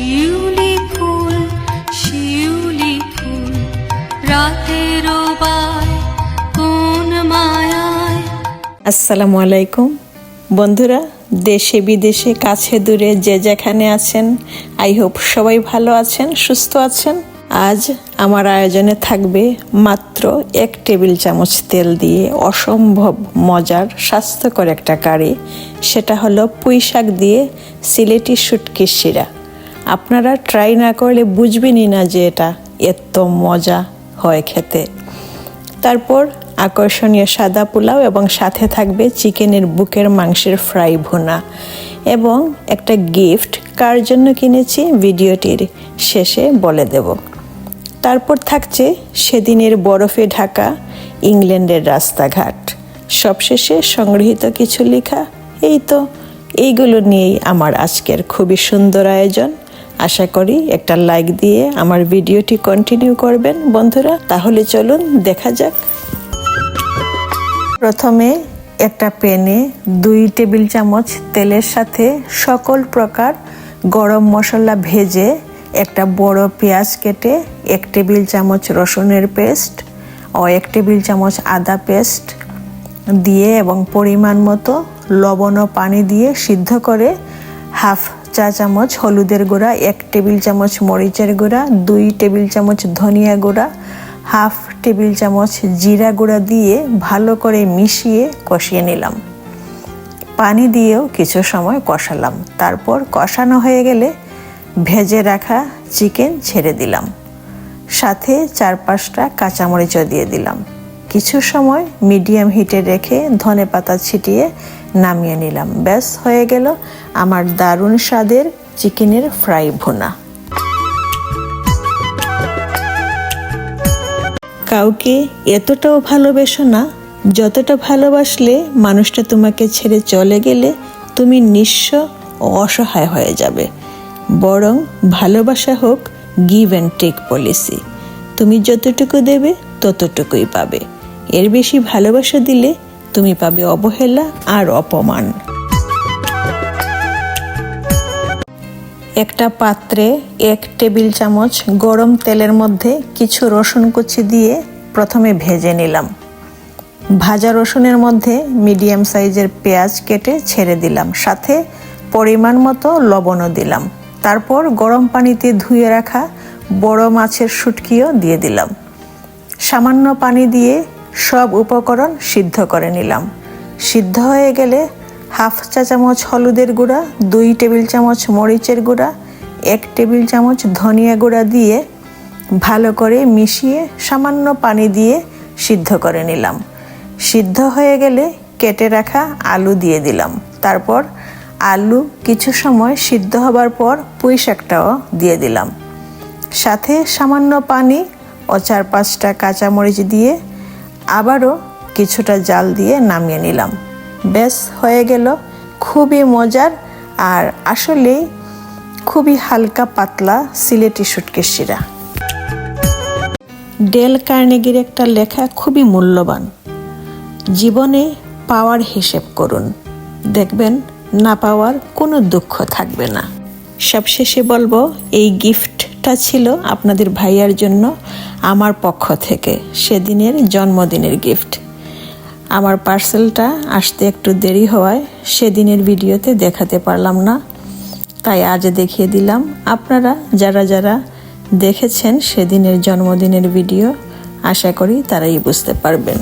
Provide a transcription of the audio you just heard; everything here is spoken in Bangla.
শিউলি ফুল শিউলি ফুল, রাতের আসসালামু আলাইকুম। বন্ধুরা, দেশে বিদেশে, কাছে দূরে যে যেখানে আছেন, আই হোপ সবাই ভালো আছেন, সুস্থ আছেন। আজ আমার আয়োজনে থাকবে মাত্র এক টেবিল চামচ তেল দিয়ে অসম্ভব মজার, স্বাস্থ্যকর একটা কারি। সেটা হলো পুঁই শাক দিয়ে সিলেটি শুটকি শিরা। আপনারা ট্রাই না করলে বুঝবেনই না যে এটা এত মজা হয় খেতে। তারপর আকর্ষণীয় সাদা পোলাও এবং সাথে থাকবে চিকেনের বুকের মাংসের ফ্রাই ভুনা। এবং একটা গিফট কার জন্য কিনেছি ভিডিওটির শেষে বলে দেব। তারপর থাকছে সেদিনের বরফে ঢাকা ইংল্যান্ডের রাস্তাঘাট। সবশেষে সংগৃহীত কিছু লেখা। এই তো, এইগুলো নিয়েই আমার আজকের খুবই সুন্দর আয়োজন। আশা করি একটা লাইক দিয়ে আমার ভিডিওটি কন্টিনিউ করবেন বন্ধুরা। তাহলে চলুন দেখা যাক। প্রথমে একটা প্যানে দুই টেবিল চামচ তেলের সাথে সকল প্রকার গরম মশলা ভেজে একটা বড় পেঁয়াজ কেটে এক টেবিল চামচ রসুনের পেস্ট ও এক টেবিল চামচ আদা পেস্ট দিয়ে এবং পরিমাণ মতো লবণ ও পানি দিয়ে সিদ্ধ করে হাফ চা চামচ, হলুদের গুঁড়া, এক টেবিল চামচ মরিচের গুঁড়া, দুই টেবিল চামচ ধনিয়া গুঁড়া, হাফ টেবিল চামচ জিরা গুঁড়া দিয়ে ভালো করে মিশিয়ে কষিয়ে নিলাম। পানি দিয়েও কিছু সময় কষালাম। তারপর কষানো হয়ে গেলে ভেজে রাখা চিকেন ছেড়ে দিলাম। সাথে চার পাঁচটা কাঁচামরিচও দিয়ে দিলাম। কিছু সময় মিডিয়াম হিটে রেখে ধনে পাতা ছিটিয়ে নামিয়ে নিলাম। ব্যাস, হয়ে গেল আমার দারুণ স্বাদের চিকেনের ফ্রাই ভুনা। কাউকে এতটাও ভালোবেসো না, যতটা ভালোবাসলে মানুষটা তোমাকে ছেড়ে চলে গেলে তুমি নিঃস্ব ও অসহায় হয়ে যাবে। বরং ভালোবাসা হোক গিভ অ্যান্ড টেক পলিসি তুমি যতটুকু দেবে, ততটুকুই পাবে। এর বেশি ভালোবাসা দিলে তুমি পাবে অবহেলা আর অপমান। একটা পাত্রে এক টেবিল চামচ গরম তেলের মধ্যে কিছু রসুন কুচি দিয়ে প্রথমে ভেজে নিলাম। ভাজা রসুনের মধ্যে মিডিয়াম সাইজের পেঁয়াজ কেটে ছেড়ে দিলাম। সাথে পরিমাণ মতো লবণও দিলাম। তারপর গরম পানিতে ধুয়ে রাখা বড় মাছের শুটকিও দিয়ে দিলাম। সামান্য পানি দিয়ে সব উপকরণ সিদ্ধ করে নিলাম। সিদ্ধ হয়ে গেলে হাফ চা চামচ হলুদের গুঁড়া, দুই টেবিল চামচ মরিচের গুঁড়া, এক টেবিল চামচ ধনিয়া গুঁড়া দিয়ে ভালো করে মিশিয়ে সামান্য পানি দিয়ে সিদ্ধ করে নিলাম। সিদ্ধ হয়ে গেলে কেটে রাখা আলু দিয়ে দিলাম। তারপর আলু কিছু সময় সিদ্ধ হবার পর পুঁই শাকটাও দিয়ে দিলাম। সাথে সামান্য পানি ও চার পাঁচটা কাঁচামরিচ দিয়ে আবারও কিছুটা জাল দিয়ে নামিয়ে নিলাম। ব্যাস, হয়ে গেল। খুবই মজার আর আসলেই খুবই হালকা পাতলা সিলেটি শুটকির শিরা ডেল কার্নেগির একটা লেখা খুবই মূল্যবান। জীবনে পাওয়ার হিসেব করুন। দেখবেন, না পাওয়ার কোনো দুঃখ থাকবে না। সবশেষে বলব, এই গিফটটা ছিল আপনাদের ভাইয়ার জন্য আমার পক্ষ থেকে সেদিনের জন্মদিনের গিফট আমার পার্সেলটা আসতে একটু দেরি হওয়ায় সেদিনের ভিডিওতে দেখাতে পারলাম না। তাই আজ দেখিয়ে দিলাম আপনারা যারা যারা দেখেছেন সেদিনের জন্মদিনের ভিডিও, আশা করি তারাই বুঝতে পারবেন।